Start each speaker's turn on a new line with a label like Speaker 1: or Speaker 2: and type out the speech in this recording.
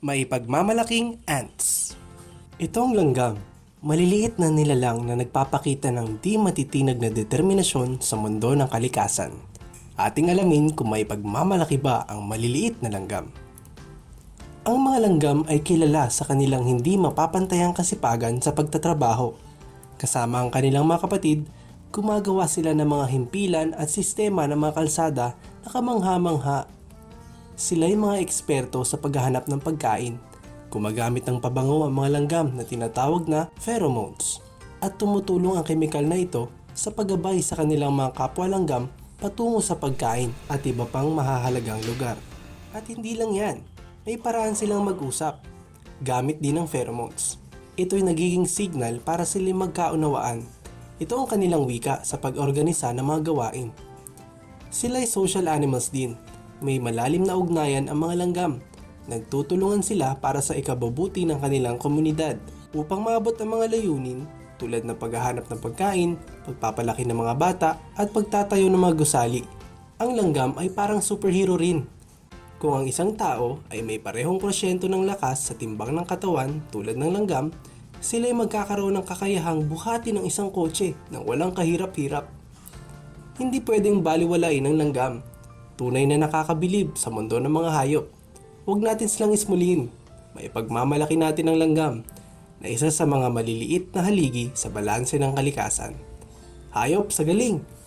Speaker 1: may pagmamalaking ants. Itong langgam, maliliit na nilalang na nagpapakita ng di matitinag na determinasyon sa mundo ng kalikasan. Ating alamin kung may pagmamalaki ba ang maliliit na langgam. Ang mga langgam ay kilala sa kanilang hindi mapapantayang kasipagan sa pagtatrabaho. Kasama ang kanilang mga kapatid, gumagawa sila ng mga himpilan at sistema ng mga kalsada na kamangha-mangha Sila'y mga eksperto sa paghahanap ng pagkain. Gumagamit ng pabango ang mga langgam na tinatawag na pheromones. At tumutulong ang kemikal na ito sa paggabay sa kanilang mga kapwa langgam patungo sa pagkain at iba pang mahahalagang lugar. At hindi lang yan, may paraan silang mag-usap. Gamit din ng pheromones. Ito'y nagiging signal para sila magkaunawaan. Ito ang kanilang wika sa pag-organisa ng mga gawain. Sila'y social animals din. May malalim na ugnayan ang mga langgam. Nagtutulungan sila para sa ikabubuti ng kanilang komunidad upang maabot ang mga layunin tulad ng paghahanap ng pagkain, pagpapalaki ng mga bata at pagtatayo ng mga gusali. Ang langgam ay parang superhero rin. Kung ang isang tao ay may parehong porsyento ng lakas sa timbang ng katawan tulad ng langgam, sila ay magkakaroon ng kakayahang buhati ng isang kotse nang walang kahirap-hirap. Hindi pwedeng baliwalain ng langgam. Tunay na nakakabilib sa mundo ng mga hayop. Huwag natin silang ismuliin. May pagmamalaki natin ang langgam na isa sa mga maliliit na haligi sa balanse ng kalikasan. Hayop sa galing!